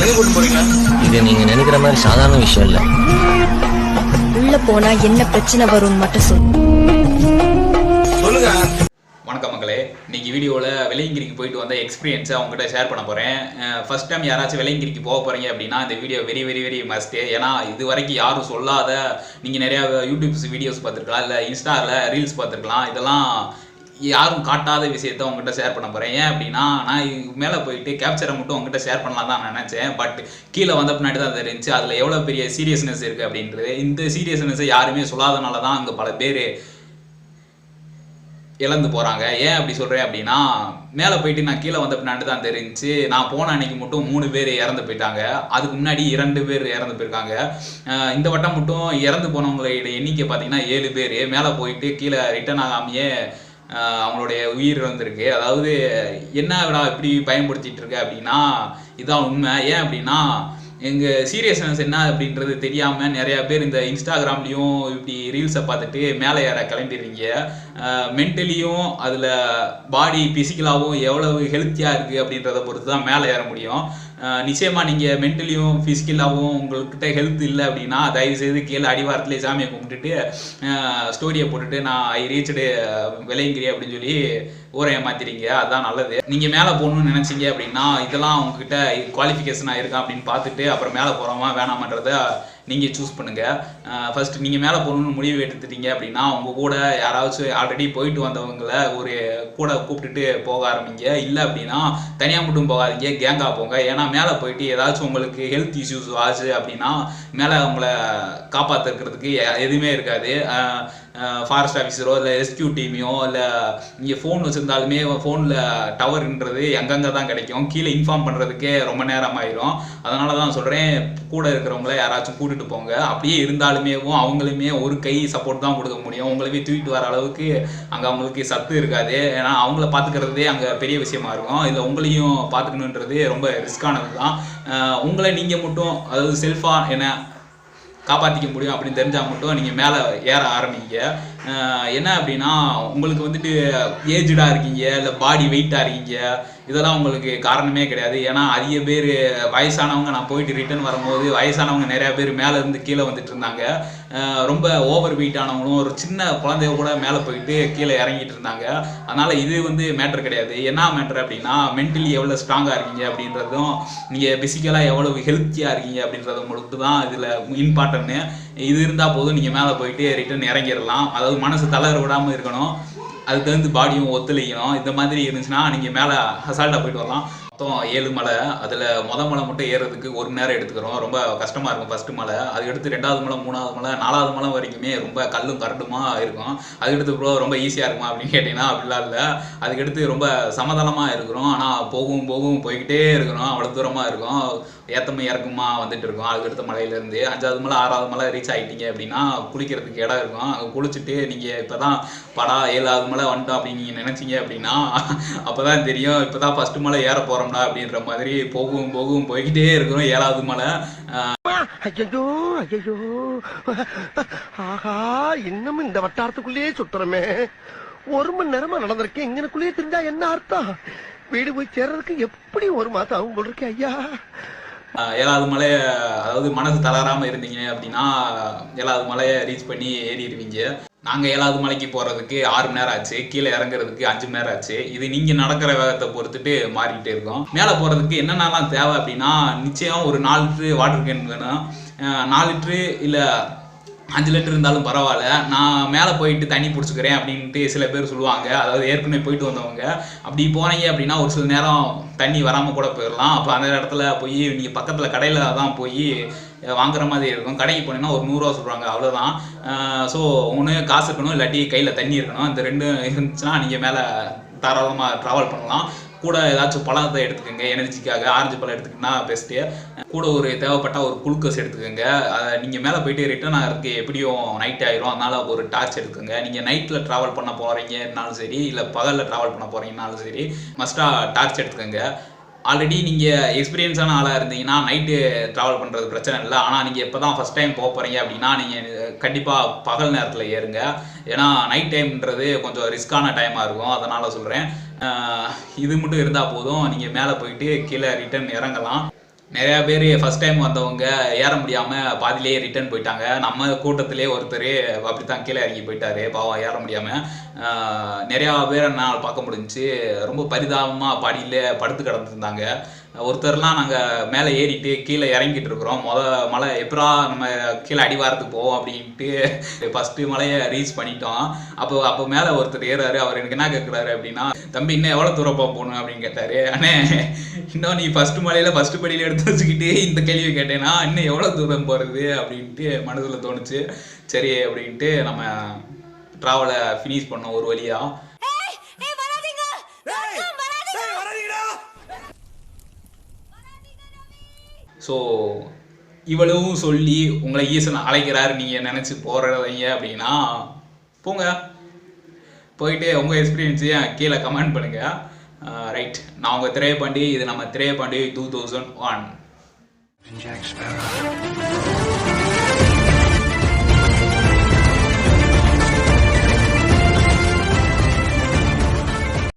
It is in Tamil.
இது நீங்க நினைக்கிற மாதிரி சாதாரண விஷயம் இல்ல. உள்ள போனா என்ன பிரச்சனை வரும்னு மட்டும் சொல்லு சொல்லுங்க. வணக்கம் மக்களே. இன்னைக்கு வீடியோவில் வெள்ளையங்கிரிக்கு போயிட்டு வந்த எக்ஸ்பீரியன்ஸை அவங்ககிட்ட ஷேர் பண்ண போகிறேன் ஃபர்ஸ்ட் டைம் யாராச்சும் வெள்ளையங்கிரிக்கு போக போகிறீங்க அப்படின்னா இந்த video very very very must ஏன்னா இது வரைக்கும் யாரும் சொல்லாத நீங்கள் நிறையா யூடியூப்ஸ் வீடியோஸ் பார்த்துருக்கலாம் இல்லை இன்ஸ்டாவில் ரீல்ஸ் பார்த்துருக்கலாம். இதெல்லாம் யாரும் காட்டாத விஷயத்த உங்ககிட்ட ஷேர் பண்ண போகிறேன் ஏன் அப்படின்னா நான் மேலே போயிட்டு கேப்சரை மட்டும் உங்ககிட்ட ஷேர் பண்ணலாம் தான் நினச்சேன். பட் கீழே வந்த பின்னாடி தான் தெரிஞ்சு அதில் எவ்வளோ பெரிய சீரியஸ்னஸ் இருக்குது அப்படின்றது. இந்த சீரியஸ்னஸை யாருமே சொல்லாதனால தான் அங்கே பல பேர் இழந்து போகிறாங்க ஏன் அப்படி சொல்கிறேன் அப்படின்னா மேலே போயிட்டு நான் கீழே வந்த பின்னாடி தான் தெரிஞ்சு நான் போன அன்னைக்கு மட்டும் மூணு பேர் இறந்து போயிட்டாங்க. அதுக்கு முன்னாடி இரண்டு பேர் இறந்து போயிருக்காங்க. இந்த வட்டம் மட்டும் இறந்து போனவங்களோட எண்ணிக்கை பார்த்தீங்கன்னா ஏழு பேர். மேலே போயிட்டு கீழே ரிட்டர்ன் ஆகாமையே அவங்களுடைய உயிர் இழந்திருக்கு அதாவது என்ன விடா இப்படி பயன்படுத்திட்டு இருக்க? அப்படின்னா இதான் உண்மை. ஏன் அப்படின்னா எங்கள் சீரியஸ்னஸ் என்ன அப்படின்றது தெரியாமல் நிறைய பேர் இந்த இன்ஸ்டாகிராம்லேயும் இப்படி ரீல்ஸை பார்த்துட்டு மேலே ஏற கிளம்பிடுறீங்க. மென்டலியும் அதில் பாடி ஃபிசிக்கலாகவும் எவ்வளவு ஹெல்த்தியாக இருக்குது அப்படின்றத பொறுத்து தான் மேலே ஏற முடியும். நிச்சயமாக நீங்கள் மென்டலியும் ஃபிசிக்கலாகவும் உங்கள்கிட்ட ஹெல்த் இல்லை அப்படின்னா தயவுசெய்து கீழே அடிவாரத்திலே சாமியை கும்பிட்டுட்டு ஸ்டோரியை போட்டுட்டு நான் ஐ ரீச்சடு விளையங்கிறி அப்படின்னு சொல்லி ஊரை ஏமாத்திறீங்க அதுதான் நல்லது. நீங்கள் மேலே போகணும்னு நினச்சிங்க அப்படின்னா இதெல்லாம் உங்ககிட்ட குவாலிஃபிகேஷனாக இருக்கா அப்படின்னு பார்த்துட்டு அப்புறம் மேலே போகிறோமா வேணாமன்றதை நீங்கள் சூஸ் பண்ணுங்கள் ஃபர்ஸ்ட் நீங்கள் மேலே போகணும்னு முடிவு எடுத்துட்டீங்க அப்படின்னா உங்கள் கூட யாராச்சும் ஆல்ரெடி போயிட்டு வந்தவங்கள ஒரு கூட கூப்பிட்டுட்டு போக ஆரம்பிங்க. இல்லை அப்படின்னா தனியாக மட்டும் போகாதீங்க கேங்காக போங்க. ஏன்னா மேலே போயிட்டு ஏதாச்சும் உங்களுக்கு ஹெல்த் இஷ்யூஸ் ஆச்சு அப்படின்னா மேலே உங்களை காப்பாற்றுறதுக்கு எதுவுமே இருக்காது. ஃபாரஸ்ட் ஆஃபீஸரோ இல்லை ரெஸ்கியூ டீமையோ இல்லை இங்கே ஃபோன் வச்சுருந்தாலுமே ஃபோனில் டவர்ன்றது எங்கெங்கே தான் கிடைக்கும். கீழே இன்ஃபார்ம் பண்ணுறதுக்கே ரொம்ப நேரம் ஆயிரும். அதனால தான் சொல்கிறேன் கூட இருக்கிறவங்கள யாராச்சும் கூட்டிட்டு போங்க. அப்படியே இருந்தாலுமேவும் அவங்களுமே ஒரு கை சப்போர்ட் தான் கொடுக்க முடியும். உங்களுமே தூக்கிட்டு வர அளவுக்கு அங்கே அவங்களுக்கு சத்து இருக்காது. ஏன்னா அவங்கள பார்த்துக்கிறதே அங்கே பெரிய விஷயமா இருக்கும். இதில் உங்களையும் பார்த்துக்கணுன்றது ரொம்ப ரிஸ்கானது தான் உங்களை நீங்கள் மட்டும் அதாவது செல்ஃபாக என்ன காப்பாற்றிக்க முடியும் அப்படின்னு தெரிஞ்சால் மட்டும் நீங்கள் மேலே ஏற ஆரம்பிங்க. என்ன அப்படின்னா உங்களுக்கு வந்துட்டு ஏஜ்டாக இருக்கீங்க இல்லை பாடி வெயிட்டாக இருக்கீங்க இதெல்லாம் உங்களுக்கு காரணமே கிடையாது. ஏன்னா அதிக பேர் வயசானவங்க நான் போயிட்டு ரிட்டர்ன் வரும்போது வயசானவங்க நிறையா பேர் மேலே இருந்து கீழே வந்துட்டு இருந்தாங்க. ரொம்ப ஓவர் வெயிட் ஆனவங்களும் ஒரு சின்ன குழந்தைய கூட மேலே போயிட்டு கீழே இறங்கிட்டு இருந்தாங்க. அதனால் இது வந்து மேட்ரு கிடையாது. என்ன மேட்ரு அப்படின்னா மென்டலி எவ்வளோ ஸ்ட்ராங்காக இருக்கீங்க அப்படின்றதும் நீங்கள் ஃபிசிக்கலாக எவ்வளோ ஹெல்த்தியாக இருக்கீங்க அப்படின்றது உங்களுக்கு தான் இதில் இம்பார்ட்டன்ட்டு இது இருந்தால் போதும் நீங்கள் மேலே போயிட்டு ரிட்டர்ன் இறங்கிடலாம். அதாவது மனசு தளர விடாமல் இருக்கணும். அதுக்கு தகுந்து பாடியும் ஒத்துழைக்கணும். இந்த மாதிரி இருந்துச்சுன்னா நீங்கள் மேலே அசால்ட்டாக போயிட்டு வரலாம். மொத்தம் ஏழு மலை. அதில் மொதல் மலை மட்டும் ஏறுறதுக்கு ஒரு மணி நேரம் எடுத்துக்கிறோம். ரொம்ப கஷ்டமாக இருக்கும் ஃபஸ்ட்டு மலை. அது எடுத்து ரெண்டாவது மலை மூணாவது மலை நாலாவது மலை வரைக்குமே ரொம்ப கல்லும் கரண்டுமா இருக்கும். அதுக்கடுத்து ப்ரோ ரொம்ப ஈஸியாக இருக்குமா அப்படின்னு கேட்டிங்கன்னா அப்படிலாம் இல்லை. அதுக்கடுத்து ரொம்ப சமதளமாக இருக்கிறோம். ஆனால் போகும் போகும் போய்கிட்டே இருக்கிறோம். அவ்வளோ தூரமாக இருக்கும். ஏத்தமை இறக்குமா வந்துட்டு இருக்கும். அதுக்கடுத்த மலையிலேருந்து அஞ்சாவது மலை ஆறாவது மலை ரீச் ஆகிட்டீங்க அப்படின்னா குளிக்கிறதுக்கு இடம் இருக்கும். அங்கே குளிச்சுட்டு நீங்கள் இப்போ தான் படா ஏழாவது மலை வந்துட்டோம் அப்படின்னு நீங்கள் நினச்சிங்க அப்படின்னா அப்போ தான் தெரியும். இப்போ தான் ஃபஸ்ட்டு மலை ஏற போகிறோம்டா அப்படின்ற மாதிரி போகும் போகும் போய்கிட்டே இருக்கிறோம். ஏழாவது மலை ஐயோ ஐயோ ஆஹா இன்னமும் இந்த வட்டாரத்துக்குள்ளேயே சுத்துறமே. ஒரு மணி நேரமா நடந்திருக்கேன். இங்கனுக்குள்ளேயே தெரிஞ்சா என்ன அர்த்தம்? வீடு போய் சேர்றதுக்கு எப்படி ஒரு மாசம் ஆகும் போல் இருக்கு ஐயா? ஏழாவது மலையை அதாவது மனசு தளராமல் இருந்தீங்க அப்படின்னா ஏழாவது மலையை ரீச் பண்ணி ஏறிடுவீங்க. நாங்கள் ஏழாவது மலைக்கு போகிறதுக்கு ஆறு மணி நேரம் ஆச்சு. கீழே இறங்குறதுக்கு அஞ்சு மணி நேரம் ஆச்சு. இது நீங்கள் நடக்கிற வேகத்தை பொறுத்துட்டு மாறிக்கிட்டே இருக்கோம். மேலே போகிறதுக்கு என்னென்னலாம் தேவை அப்படின்னா நிச்சயம் ஒரு நாலு லிட்ரு வாட்டர் கேன் வேணும். நாலு லிட்ரு இல்லை அஞ்சு லிட்டர் இருந்தாலும் பரவாயில்ல. நான் மேலே போயிட்டு தண்ணி பிடிச்சிக்கிறேன் அப்படின்ட்டு சில பேர் சொல்லுவாங்க. அதாவது ஏற்கனவே போயிட்டு வந்தவங்க. அப்படி போனீங்க அப்படின்னா ஒரு சில நேரம் தண்ணி வராமல் கூட போயிடலாம் அப்போ அந்த இடத்துல போய் நீங்கள் பக்கத்தில் கடையில் தான் போய் வாங்குற மாதிரி இருக்கும். கடைக்கு போனீங்கன்னா ஒரு நூறுரூவா சொல்கிறாங்க அவ்வளோதான் ஸோ ஒன்று காசு இருக்கணும் இல்லாட்டி கையில் தண்ணி இருக்கணும். இந்த ரெண்டும் இருந்துச்சுன்னா நீங்கள் மேலே தாராளமாக ட்ராவல் பண்ணலாம். கூட ஏதாச்சும் பழத்தை எடுத்துக்கோங்க எனர்ஜிக்காக ஆரஞ்சு பழம் எடுத்துக்கிட்டா பெஸ்ட்டு கூட ஒரு தேவைப்பட்டால் ஒரு குளுக்கோஸ் எடுத்துக்கோங்க. நீங்கள் மேலே போயிட்டு ரிட்டர்ன் ஆகிறதுக்கு எப்படியும் நைட் ஆயிரும். அதனால் ஒரு டார்ச் எடுத்துக்கோங்க. நீங்கள் நைட்டில் ட்ராவல் பண்ண போகிறீங்கனாலும் சரி இல்லை பகலில் ட்ராவல் பண்ண போகிறீங்கனாலும் சரி மஸ்ட்டாக டார்ச் எடுத்துக்கோங்க. ஆல்ரெடி நீங்கள் எக்ஸ்பீரியன்ஸான ஆளாக இருந்தீங்கன்னா நைட்டு ட்ராவல் பண்ணுறது பிரச்சனை இல்லை. ஆனால் நீங்கள் இப்போ தான் ஃபஸ்ட் டைம் போக போகிறீங்க அப்படின்னா நீங்கள் கண்டிப்பாக பகல் நேரத்தில் ஏறுங்க. ஏன்னா நைட் டைம்ன்றது கொஞ்சம் ரிஸ்க்கான டைமாக இருக்கும். அதனால் சொல்கிறேன் இது மட்டும் இருந்தால் போதும். நீங்கள் மேலே போயிட்டு கீழே ரிட்டர்ன் இறங்கலாம். நிறைய பேர் ஃபர்ஸ்ட் டைம் வந்தவங்க ஏற முடியாமல் பாதியிலேயே ரிட்டர்ன் போயிட்டாங்க. நம்ம கூட்டத்திலே ஒருத்தர் அப்படித்தான் கீழே இறங்கி போயிட்டாரு. பாவம் ஏற முடியாமல் நிறையா பேர் என்னால் பார்க்க முடிஞ்சுச்சு. ரொம்ப பரிதாபமாக பாடியில் படுத்து கிடந்துருந்தாங்க. ஒருத்தர்லாம் நாங்கள் மேலே ஏறிட்டு கீழே இறங்கிட்டு இருக்கிறோம். முத மலை எப்படா நம்ம கீழே அடிவாரத்துக்கு போவோம் அப்படின்ட்டு ஃபஸ்ட்டு மலையை ரீச் பண்ணிட்டோம். அப்போ அப்போ மேலே ஒருத்தர் ஏறாரு. அவர் எனக்கு என்ன கேட்குறாரு அப்படின்னா தம்பி இன்னும் எவ்வளோ தூரப்பா போகணும்? அப்படின்னு கேட்டாரு. அண்ணே இன்னும் நீ ஃபஸ்ட்டு மலையில ஃபஸ்ட்டு படியில எடுத்து வச்சுக்கிட்டு இந்த கேள்வி கேட்டேன்னா இன்னும் எவ்வளோ தூரம் போகிறது அப்படின்ட்டு மனதில் தோணுச்சு. சரி அப்படின்ட்டு நம்ம ட்ராவலை ஃபினிஷ் பண்ணோம் ஒரு வழியா. ஸோ இவ்வளவும் சொல்லி உங்களை ஈசன் அழைக்கிறாரு. நீங்கள் நினச்சி போகிறவங்க அப்படின்னா போங்க. போயிட்டு உங்கள் எக்ஸ்பீரியன்ஸையும் கீழே கமெண்ட் பண்ணுங்கள் Uh, ரைட் நான் உங்கள் திரையப்பாண்டி இது நம்ம Thiraiyapandi two thousand one Jack Sparrow.